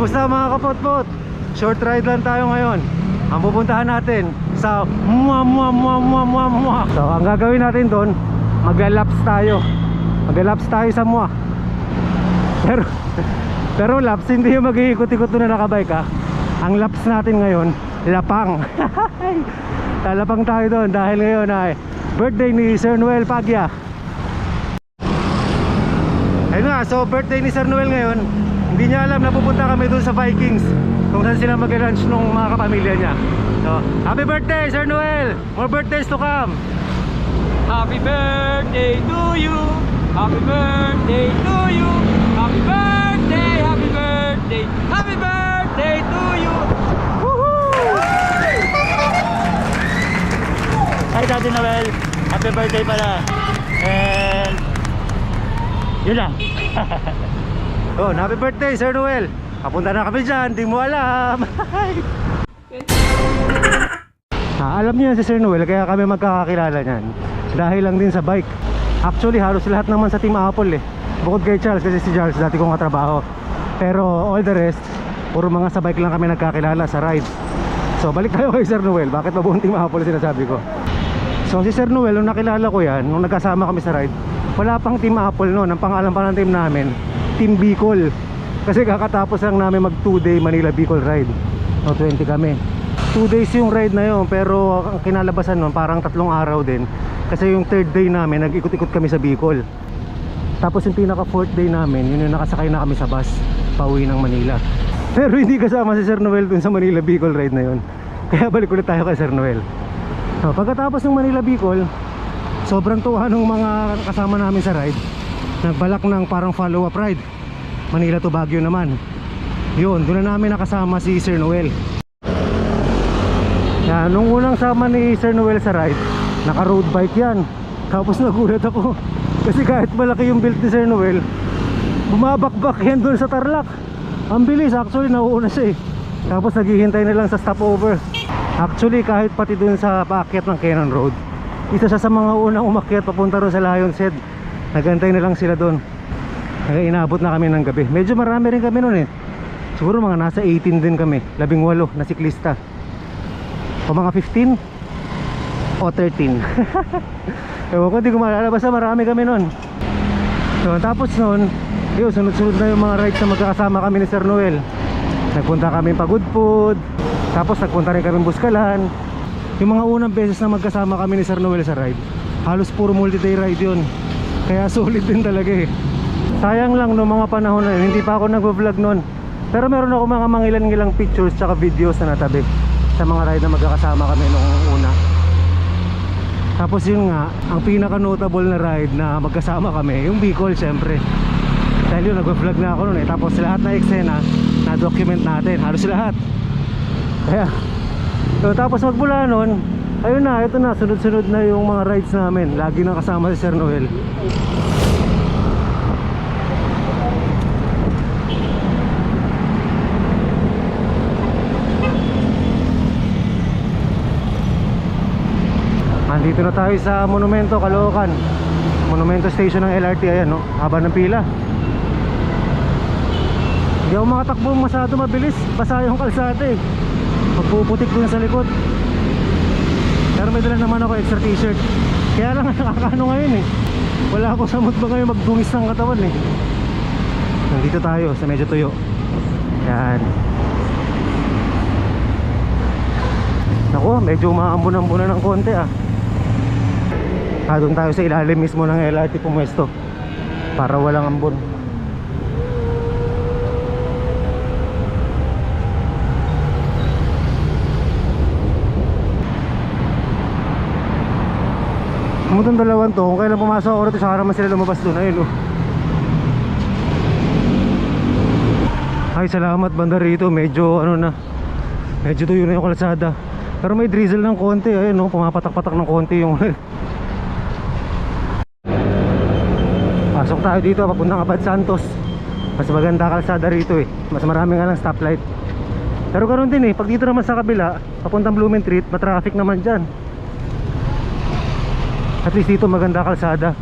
Kumusta mga kapotpot? Short ride lang tayo ngayon. Ang pupuntahan natin sa mua mua mua mua mua mua. So ang gagawin natin doon, magla-laps tayo. Magla-laps tayo sa mua. Pero pero laps hindi yung mag-iikot-ikot na nakabike ha. Ang laps natin ngayon, lapang. Lalapang tayo doon dahil ngayon ay birthday ni Sir Noel Pagya. Ayun nga, so birthday ni Sir Noel ngayon Hindi niya alam na pupunta kami dun sa Vikings Kung saan sila mag-lunch nung mga kapamilya niya So, happy birthday Sir Noel! More birthdays to come! Happy birthday to you. Happy birthday to you. Happy birthday, happy birthday. Happy birthday to you. Hi Daddy Noel, happy birthday pala. And yun lang. Oh, happy birthday Sir Noel! Papunta na kami dyan, di mo alam! ah, alam niyo si Sir Noel, kaya kami magkakakilala niyan. Dahil lang din sa bike. Actually, halos lahat naman sa Team Apple eh. Bukod kay Charles, kasi si Charles dati kong katrabaho. Pero all the rest, puro mga sa bike lang kami nagkakilala sa ride. So balik tayo kay Sir Noel, bakit mabuong Team Apple sinasabi ko? So si Sir Noel, nung nakilala ko yan, nung nagkasama kami sa ride Wala pang Team Apple noon, ang pangalan pa ng team namin Team Bicol. Kasi kakatapos lang namin mag 2 day Manila Bicol ride. O 20 kami. 2 days yung ride na yun Pero kinalabasan nun parang tatlong araw din. Kasi yung third day namin Nag-ikot-ikot kami sa Bicol. Tapos yung pinaka fourth day namin Yun yung nakasakay na kami sa bus Pauwi ng Manila. Pero hindi kasama si Sir Noel dun sa Manila Bicol ride na yun. Kaya balik ulit tayo kay Sir Noel. So, Pagkatapos ng Manila Bicol Sobrang tuwa nung mga kasama namin sa ride Nagbalak ng parang follow up ride. Manila to Baguio naman. Yun, doon na namin nakasama si Sir Noel. Yan, nung unang sama ni Sir Noel sa ride Naka road bike yan. Tapos nagulat ako. Kasi kahit malaki yung build ni Sir Noel Bumabakbak yan doon sa Tarlac. Ang bilis, actually nauuna siya eh. Tapos naghihintay na lang sa stopover. Actually kahit pati doon sa paakyat ng Cannon Road Isa siya sa mga unang umakyat papunta ron sa Lion's Head Nagantay na lang sila doon. Kaya inabot na kami ng gabi. Medyo marami rin kami noon eh. Siguro mga nasa 18 din kami. Labing walo na siklista. O mga 15 O 13 Ewan ko di ko maalala. Basta marami kami noon. So, Tapos noon yun, sunod-sunod na yung mga rides na magkakasama kami ni Sir Noel. Nagpunta kami pa Good Food. Tapos nagpunta rin kami Buskalan Yung mga unang beses na magkasama kami ni Sir Noel sa ride Halos puro multi-day ride yun kaya solid din talaga eh. Sayang lang no mga panahon na yun. Hindi pa ako nag-vlog noon Pero meron ako mga mangilan-ngilang pictures Tsaka videos na natabi Sa mga ride na magkakasama kami nung una. Tapos yun nga Ang pinaka notable na ride na magkasama kami Yung Bicol syempre. Dahil yun nag-vlog na ako noon eh. Tapos lahat na eksena Na-document natin. Halos lahat. Kaya so, Tapos magmula noon Ayun na, ito na, sunod-sunod na yung mga rides namin. Lagi nang kasama si Sir Noel. Andito na tayo sa Monumento, Caloocan. Monumento Station ng LRT, ayan no, haba ng pila. Hindi ako makatakbo masyado mabilis. Basa yung kalsada eh Magpuputik dun sa likod pero may dala naman ako extra t-shirt. Kaya lang nakakano ngayon eh. Wala ako sa mood ba ngayon magdungis ng katawan eh. Nandito tayo sa medyo tuyo. Yan Naku, medyo maambon-ambon na ng konti ah. Ah, doon tayo sa ilalim mismo ng LRT pumwesto Para walang ambon Pumunta ng dalawang to, kung kailan pumasok ako rito, saka naman sila lumabas doon. Ayun oh. Ay, salamat banda rito. Medyo ano na. Medyo tuyo na yung kalsada. Pero may drizzle ng konti. Ayun oh, pumapatak-patak ng konti yung Pasok tayo dito, papuntang Abad Santos. Mas maganda kalsada rito eh. Mas marami nga lang stoplight. Pero ganoon din eh, pag dito naman sa kabila, papuntang Blooming Street, matraffic naman dyan. At least dito maganda kalsada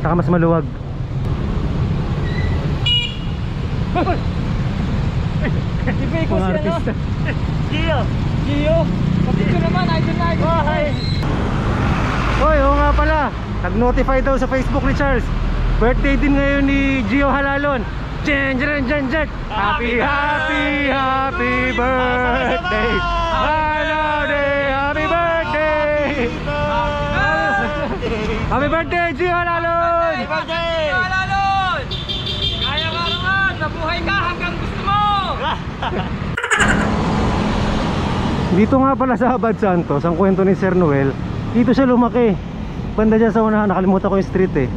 Saka mas maluwag Si Biko Mga si ano? artista. Gio! Gio. Kapito naman, idol na idol. Hoy, oo nga pala. Nag-notify daw sa Facebook ni Charles. Birthday din ngayon ni Gio Halalon. Jen, jen, jen, jen. Happy, happy, happy birthday. Holiday, happy birthday. Happy birthday, Gio Halalon. Happy birthday! Alalon! Kaya ka naman, nabuhay ka hanggang gusto mo! Dito nga pala sa Abad Santos, ang kwento ni Sir Noel, dito siya lumaki. Banda dyan sa unahan, nakalimutan ko yung street eh.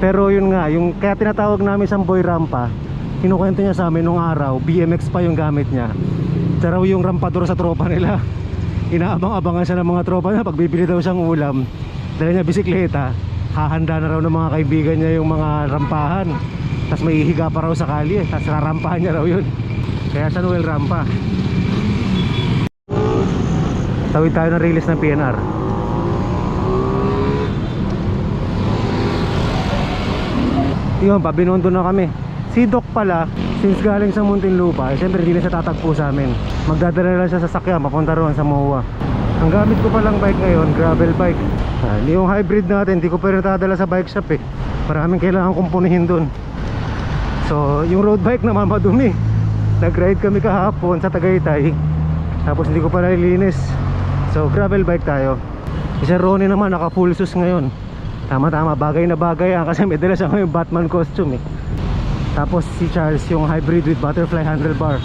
Pero yun nga, yung kaya tinatawag namin siyang boy rampa, kinukwento niya sa amin nung araw, BMX pa yung gamit niya. Siya raw yung rampador sa tropa nila. Inaabang-abangan siya ng mga tropa niya, pag bibili daw siyang ulam, dala niya bisikleta, hahanda na raw ng mga kaibigan niya yung mga rampahan. Tapos may higa pa raw sa kalye, tapos rarampahan niya raw yun. Kaya siya Noel Rampa. Tawid tayo ng release ng PNR Yun, pabinondo na kami Si Doc pala, since galing sa Muntinlupa eh, Siyempre hindi na siya tatagpo sa amin Magdadala lang siya sa sakyan, papunta roon sa MOA Ang gamit ko palang bike ngayon, gravel bike. Ah, Yung hybrid natin, hindi ko pa natadala sa bike shop eh. Maraming kailangan kumpunihin dun. So, yung road bike naman madumi Nag-ride kami kahapon sa Tagaytay. Tapos hindi ko pa nalilinis. So gravel bike tayo. Sir Ronnie naman naka full sus ngayon. Tama tama. Bagay na bagay ah, Kasi may dala siya ngayon Batman costume eh. Tapos si Charles yung hybrid with butterfly handlebar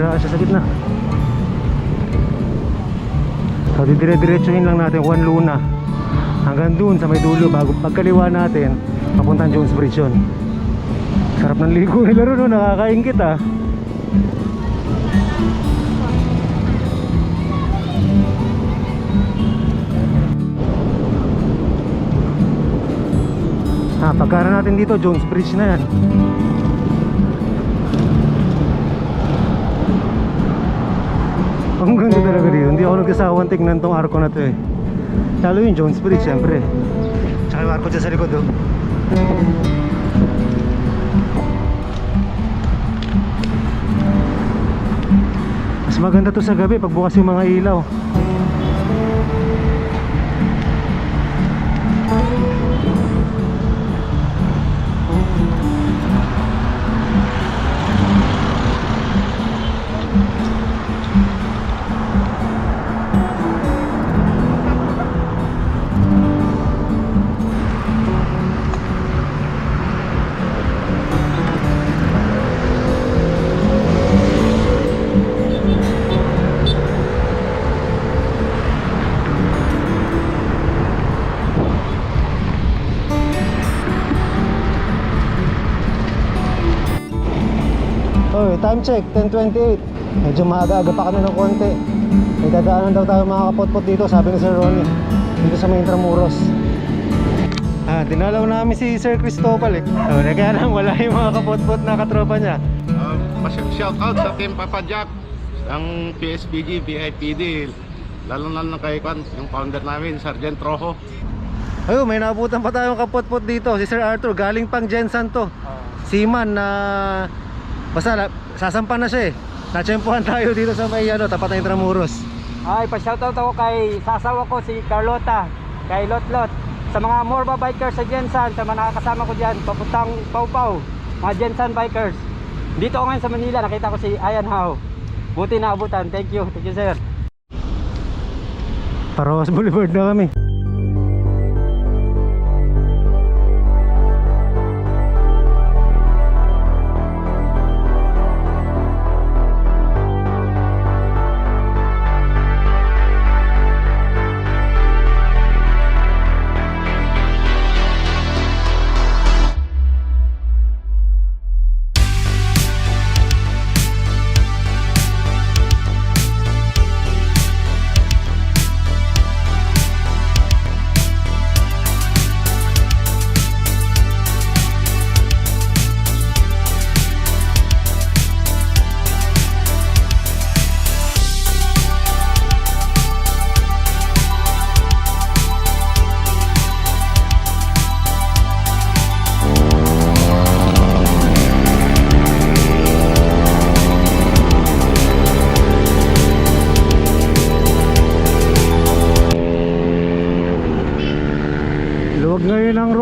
Nasiraan siya sa gitna So, didire-diretsuhin lang natin Juan Luna Hanggang dun sa may dulo Bago pagkaliwa natin Papuntang Jones Bridge yun Sarap ng ligo nila ron, no? nakakaingit ah Ah, pagkaran natin dito, Jones Bridge na yan. Ang ganda talaga dito. Hindi ako nagkasawang tignan tong arko na to eh. Lalo yung Jones Bridge, syempre. Tsaka yung arko dyan sa likod oh. Mas maganda to sa gabi pag bukas yung mga ilaw. Oh, time check, 10.28 Medyo maaga-aga pa kami ng konti. May dadaanan daw tayo mga kapotpot dito Sabi ni Sir Ronnie Dito sa may Intramuros Ah, dinalaw namin si Sir Cristobal eh. Oh, Kaya lang wala yung mga kapotpot na katropa niya. Uh, shout out sa Team Papa Jack ang PSPG, BIPD lalo na lang kay Kwan, yung founder namin, Sergeant Rojo. Ayun, may nabutan pa tayong kapotpot dito. Si Sir Arthur, galing pang Jensan to. Seaman na Basta sasampan na siya eh Natsempuhan tayo dito sa may ano, tapat ng Intramuros Ay, pa-shoutout ako kay sasawa ko si Carlota, kay Lotlot, sa mga Morba bikers sa Jensan, sa mga nakakasama ko diyan, papuntang Pau Pau, mga Jensan bikers. Dito ako ngayon sa Manila, nakita ko si Ayan How. Buti na abutan. Thank you. Thank you, sir. Paroas Boulevard na kami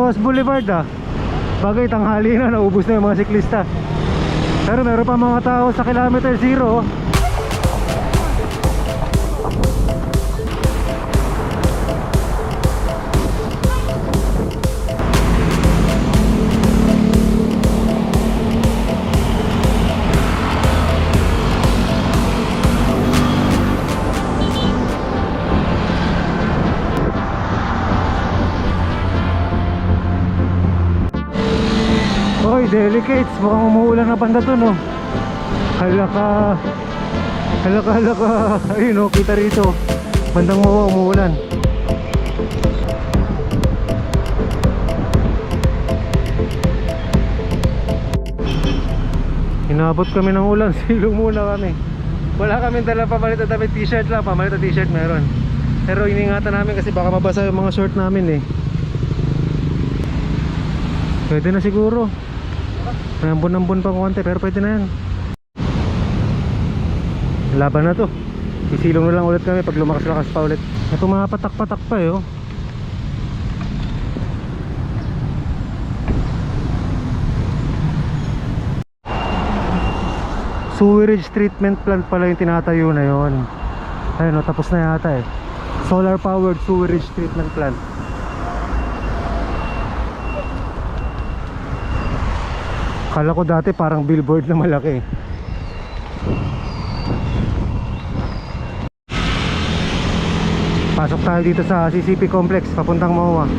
Ross Boulevard ah. Bagay tanghali na, naubos na yung mga siklista. Pero meron pa mga tao sa kilometer zero. Delicates. Mukhang umuulan na banda to, no? Halaka. Halaka, halaka. Ayun, no? Kita rito. Bandang mawa, umuulan. Inabot kami ng ulan. Silong muna kami. Wala kami dala pamalit na damit t-shirt lang. Pamalit na t-shirt meron. Pero iningatan namin kasi baka mabasa yung mga short namin eh. Pwede na siguro. May ambon-ambon pa konti pero pwede na yan. Laban na to. Isilong na lang ulit kami pag lumakas-lakas pa ulit. Ito mga patak-patak pa eh oh. Sewerage treatment plant pala yung tinatayo na yon. Ayun oh, tapos na yata eh. Solar powered sewerage treatment plant. Kala ko dati parang billboard na malaki. Pasok tayo dito sa CCP Complex papuntang MOA.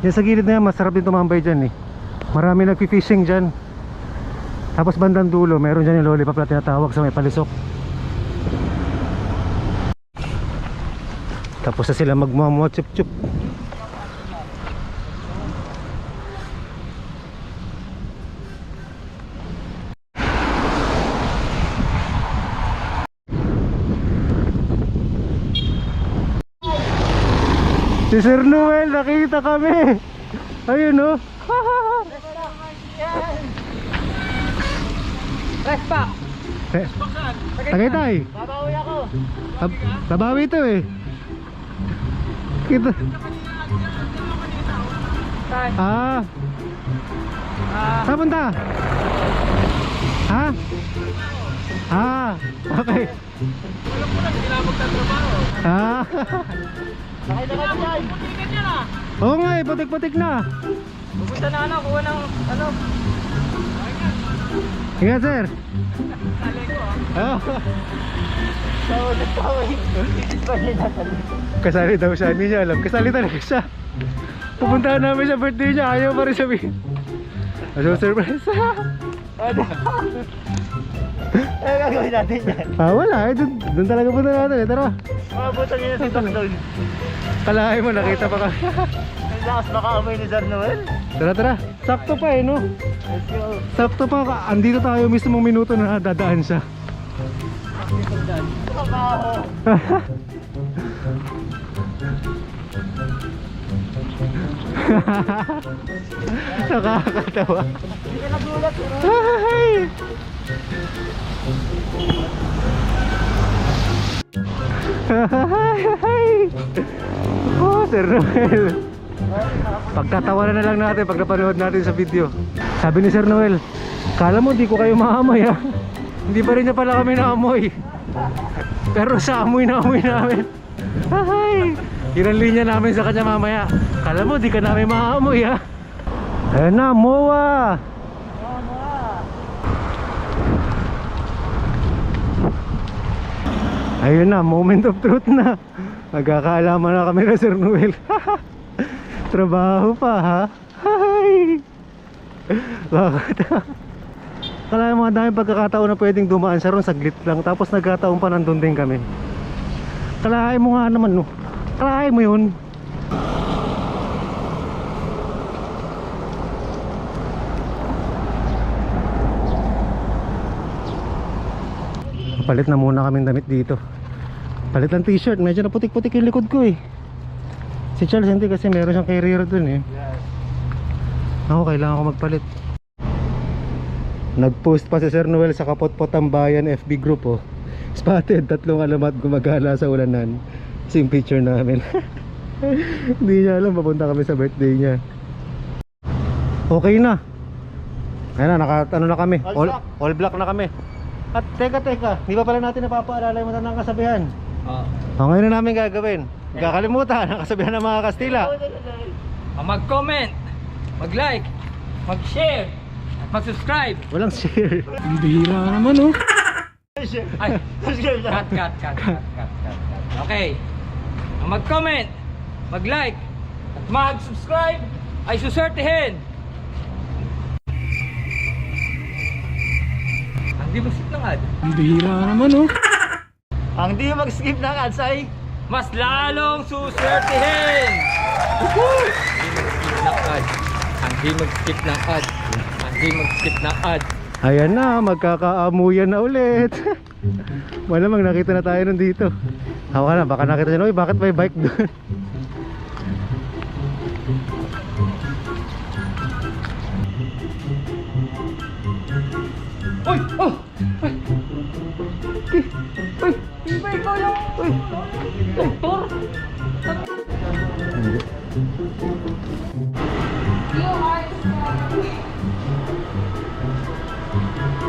Yan sa gilid na yan, masarap din tumambay dyan eh. Marami nagpi-fishing dyan. Tapos bandang dulo, meron dyan yung lollipop na tinatawag sa may palisok. Tapos na sila magmamwa chup chup. Si Sir Noel, nakita kami. Ayun oh. Respa! Eh, Tagaytay. Babawi ako! Tab- Tabawi ito eh. Kita. Ah. Saan punta? Ha? Ah, okay. Ah. Nakita ka dyan! Oo nga eh, putik-putik na. Pupunta na ano, kuha ng ano. Ingat sir. Kasali daw siya, hindi niya alam. Kasali talaga siya. Pupuntahan namin sa birthday niya, ayaw pa rin sabihin. So surprise. Ano? Eh, gagawin natin yan. ah, wala eh. Doon, doon talaga punta natin eh. Tara. Makabutan niyo na si Tom doon. Kalahay mo, nakita pa ka. Ang lakas makaamoy ni Sir Noel. tara, tara. Sakto pa eh, no? Let's go. Sakto pa. Andito tayo mismong minuto na dadaan siya. Trabaho. Nakakatawa. Hindi ka nagulat. Ay! Ay! Oh, Sir Noel. Pagtatawanan na lang natin pag napanood natin sa video. Sabi ni Sir Noel, kala mo di ko kayo maamoy ha. Hindi pa rin niya pala kami naamoy. Pero sa amoy na amoy namin. Ay! Yun ang namin sa kanya mamaya. Kala mo di ka namin maamoy ha. Ayan na, MOA! Ayun na, moment of truth na. Magkakaalaman na kami na Sir Noel. Trabaho pa ha. Hi. Bakit? Kala mo mga dami pagkakataon na pwedeng dumaan sa ron saglit lang tapos nagkataon pa nandun din kami. Kalahin mo nga naman no. Kalahin mo yun. Palit na muna kaming damit dito. Palit ng t-shirt, medyo na putik-putik yung likod ko eh. Si Charles hindi kasi meron siyang career dun eh. Ako kailangan ko magpalit. Nag-post pa si Sir Noel sa Kapot-Pot ang Bayan FB group oh. Spotted, tatlong alamat gumagala sa ulanan. Ito yung picture namin. Hindi niya alam, papunta kami sa birthday niya. Okay na. Ayun na, naka, ano na kami. All, all black na kami. At teka, teka, di ba pala natin napapaalala yung matandang kasabihan? Oh. O, ngayon na namin gagawin. Kakalimutan ang kasabihan ng mga Kastila. Ah, Mag-comment, mag-like, mag-share, at mag-subscribe. Walang share. Ang bihira naman oh. Ay, cut, cut, cut, cut, cut, cut, cut. Okay. Ang mag-comment, mag-like, at mag-subscribe ay susertihin. Ang di mag-skip ng ad. Ang bihira naman oh. Ang di mag-skip ng ads ay Mas lalong susertihin! Ang di mag-skip ng ad. Ang di mag-skip ng ad. Ang di mag-skip ng ad. Ayan na, magkakaamuyan na ulit. Malamang nakita na tayo nandito. Hawa na, baka nakita nyo, "Uy, bakit may bike doon?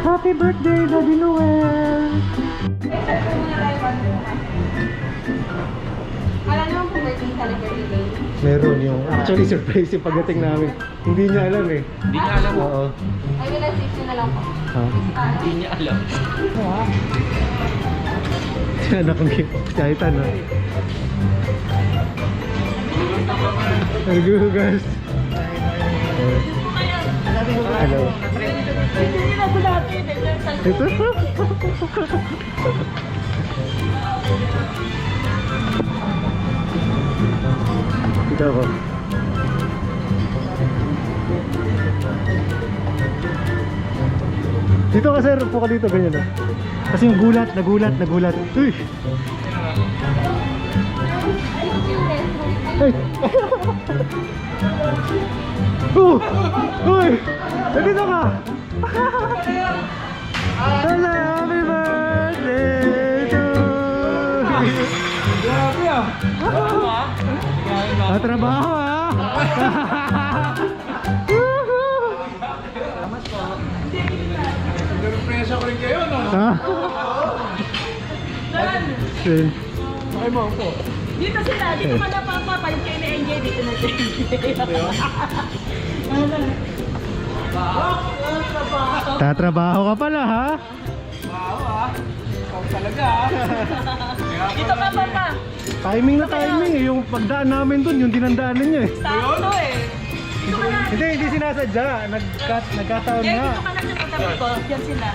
Happy birthday, Daddy Noel! Wala naman po birthday. Meron yung actually surprise yung pagdating namin. Hindi niya alam eh. Hindi niya alam mo. Oo. Will assist you na lang po. Ha? Hindi niya alam. Si anak ng kahit ano. Nagugas. Hello. Ito? Ito ako. Dito ka sir, upo ka dito, ganyan na. Kasi yung gulat, nagulat, nagulat. Uy! Ay! oh! Uy! Nandito ka! Hello, happy birthday to you! Grabe ah! Ah, trabaho ah! Ko rin kayo, no? Ha? Sin. Dito sila, dito ka na papapalit kayo na NJ, dito na siya. Tatrabaho ka pala ha? Dito ka pa pa. Timing na timing eh. Yung pagdaan namin dun, yung dinandaanan niya eh. Sakto eh. Dito ka na. Hindi, hindi sinasadya. Nagkat, nagkataon nga. dito ka na sa katabi ko. Yan sila.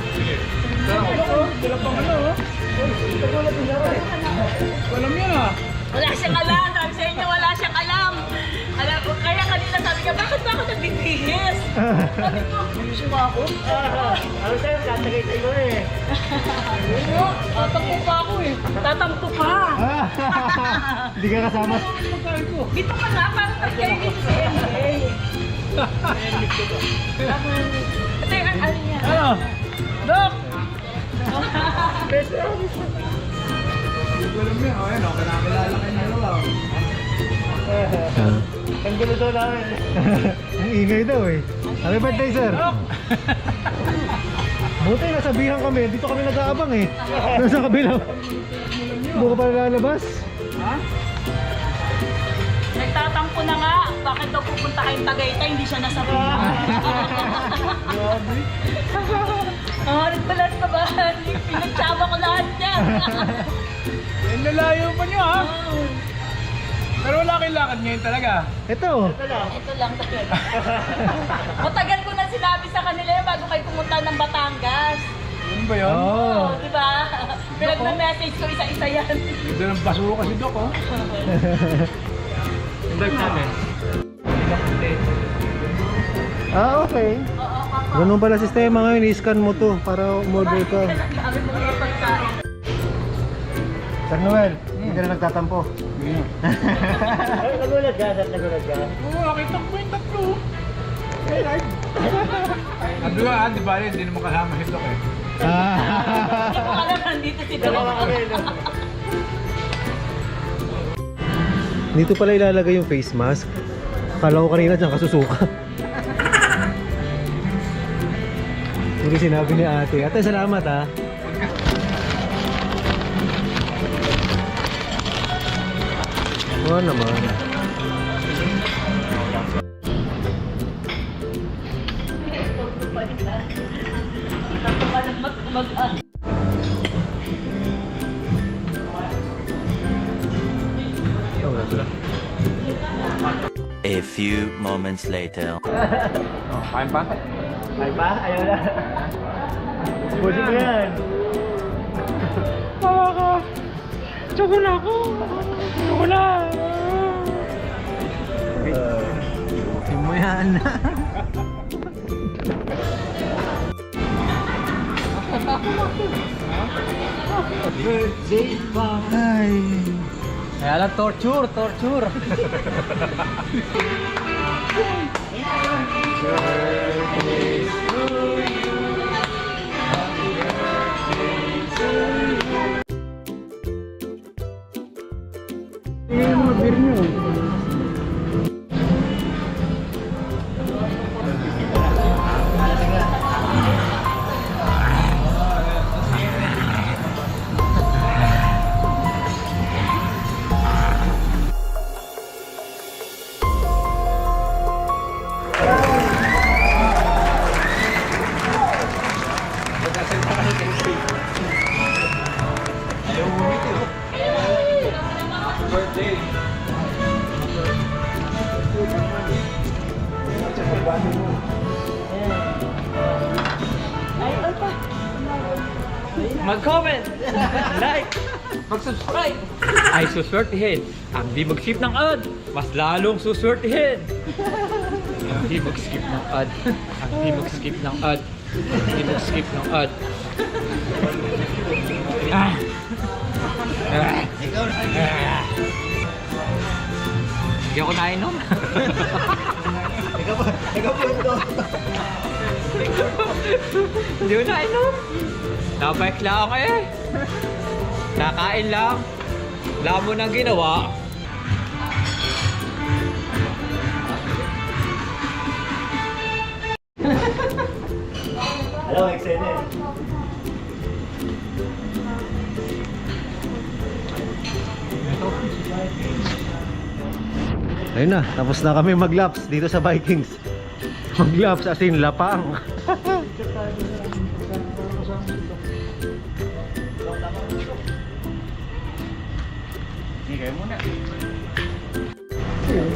Alam niya na. Wala siyang alam. Sabi sa inyo, wala siyang alam. Alam ko, kaya kanina sabi niya, bakit ba ako nagbibihis? Sabi ko, gusto mo ako? Ano sa'yo, tatagay ko eh. Oo, tatampo pa ako eh. Tatampo pa. Hindi ka kasama. Dito ka na, parang nagkayo dito si NJ. Ate, an- ano niya? Ano? Dok! Alam niya, oh, yan, oh, kinakilala kayo na lang. Ang gulo daw namin. Ang ingay daw eh. Happy birthday sir. Buti nasabihan kami, dito kami nag-aabang eh. Nasa kabila. Buka pa lalabas. Nagtatampo na nga. Bakit daw pupunta kayong Tagaytay, hindi siya nasabihan. Oh, nagbalas na ba? Pinagsama ko lahat niya. Yan lalayo pa niyo, ha? Pero wala kayong lakad ngayon talaga. Ito. Ito lang talaga. Matagal ko na sinabi sa kanila yun bago kayo pumunta ng Batangas. Yun ba yun? Oo. Oh, di ba? Pinag-message ko isa-isa yan. Ito ng basura si Doc, oh. Yung bike namin. Ah, okay. Oo, papa. Ganun pala sistema ngayon, i-scan mo to para umorder ka. Ang dami pagkain. Sir Noel, hindi ka na nagtatampo. Nagulat ka, sir, nagulat ka. Ang duwaan, di ba? Hindi naman kasama Doc eh. Hindi ko alam nandito si Dalawa kami? Dito pala ilalagay yung face mask. Akala ko kanina dyan kasusuka. Hindi sinabi ni ate. Ate, salamat ha. Oo naman. Mag- A few moments later. Kain pa? Ay ba? Ayaw na. Mo yan. Hindi mo yan. Ay. Kaya lang torture, torture. Mag-comment, suswertihin. Ang di mag-skip ng ad, mas lalong suswertihin. Ang di mag-skip ng ad, ang di mag-skip ng ad, ang di mag-skip ng ad. Ah. Ah. Ah. Hindi ako nainom. Hindi ko nainom. Nabike lang ako eh. Nakain lang. Wala mo nang ginawa. Mo, excited. Ayun na, tapos na kami maglaps dito sa Vikings. Maglaps as in lapang.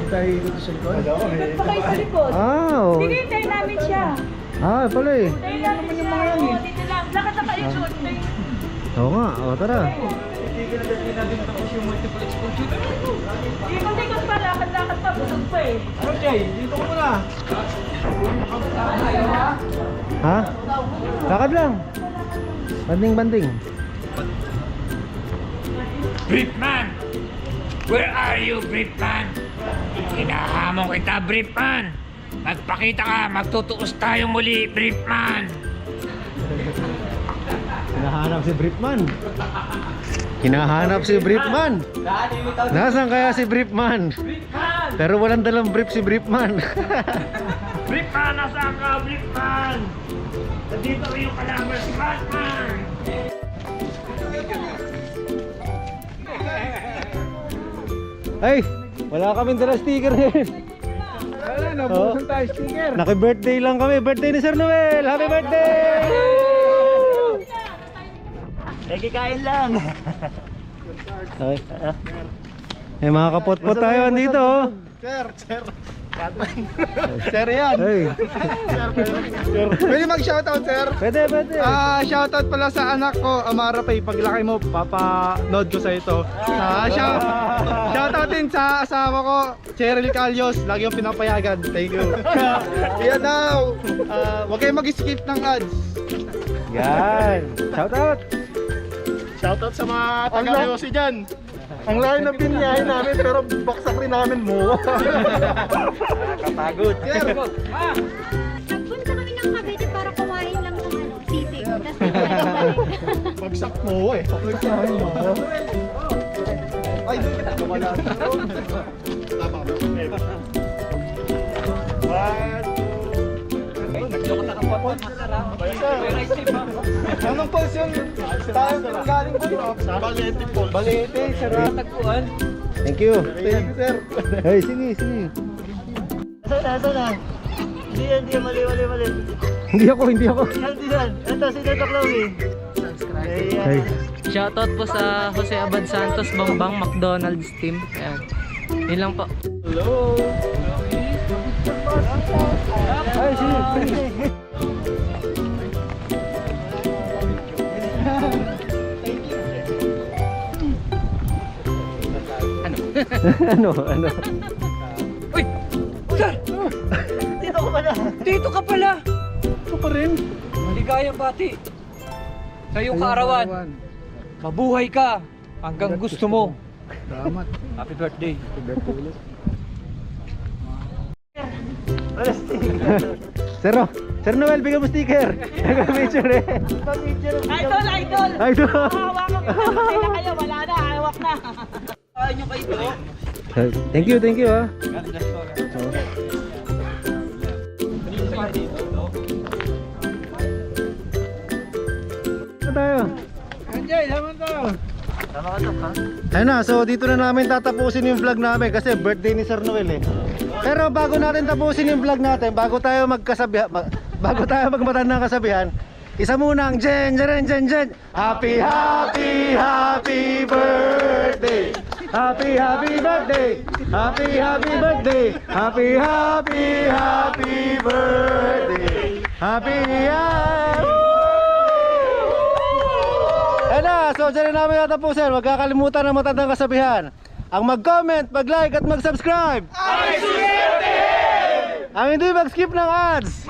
Doon pa kayo sa likod. Ah, oh. Sige, hintayin namin siya. Ah, pala eh. Hintayin namin siya. Oo, dito lang. Lakad na kayo, Chod. Hintayin. Oo nga, oh, tara. Ikot-ikot pa, lakad-lakad pa, busog pa eh. Ha? Lakad lang. Banding-banding. Briefman! Where are you, Briefman? Hinahamon kita, Briefman! Magpakita ka, magtutuos tayo muli, Briefman! Hinahanap si Briefman. Hinahanap si Briefman. Nasaan kaya si Briefman? Pero walang dalang brief si Briefman. Briefman, nasaan ka, Briefman? Nandito yung kalaban si Batman! Ay, wala kaming dala sticker ngayon. Wala, nabusan tayo sticker. Naki-birthday lang kami. Birthday ni Sir Noel. Happy birthday! Nagkikain lang. Okay. May mga kapot-pot tayo andito. oh. Sir yan. Hey, Pwede mag-shoutout, sir? pwede, pwede. Ah, shoutout pala sa anak ko, Amara Pay. Paglaki mo, papa-nod ko sa ito. Ah, shout, shoutout din sa asawa ko, Cheryl Calyos. Lagi yung pinapayagan. Thank you. Yan now. Ah, huwag kayong mag-skip ng ads. Yan. Shout out. Shoutout sa mga taga-Yossi dyan. Ang layo ng binyahe namin pero baksak rin namin mo. Kapagod. Nagpunta kami ng Cavite para kumain lang ng ano, sisig. Tapos. Bagsak mo eh. Bagsak namin mo. Ay, wala. Tama. Anong falls yun? Tayo galing ko dito. Balete Falls. Balete, sir. Tagpuan. Thank you. Thank you, sir. Hey, sige, sige. Saan na, saan na? Hindi yan, hindi yan, mali, mali, mali. Hindi ako, hindi ako. Hindi yan. Ito, si Tata Chloe. Hey. Shoutout po sa Jose Abad Santos Bambang McDonald's team. Ayan. Yun lang po. Ay, sige, sige. ano? ano? Uy! Sir! Dito ko pala. Dito ka pala! Ito pa rin. Maligayang bati. Sa iyong kaarawan. Mabuhay ka hanggang gusto mo. Salamat. Happy birthday. Sir, oh. Sir Noel, bigyan mo sticker. Nag-picture eh. Idol, idol! Ito. Hawakan ko na kayo, wala na, hawak na. Thank you, thank you ah. Ano tayo? Anjay, naman tayo. Ayun na, so dito na namin tatapusin yung vlog namin kasi birthday ni Sir Noel eh. Pero bago natin tapusin yung vlog natin, bago tayo magkasabihan, ba- bago tayo magmatandang kasabihan, isa muna ang Jen, Jen, Jen, Jen. Happy, happy, happy birthday. Happy, happy birthday. Happy, happy birthday. Happy, happy, happy birthday. Happy, happy. Ayan na, so dyan na namin natapusin. Huwag kakalimutan ng matandang kasabihan. Ang mag-comment, mag-like at mag-subscribe. Ang hindi mag-skip ng ads.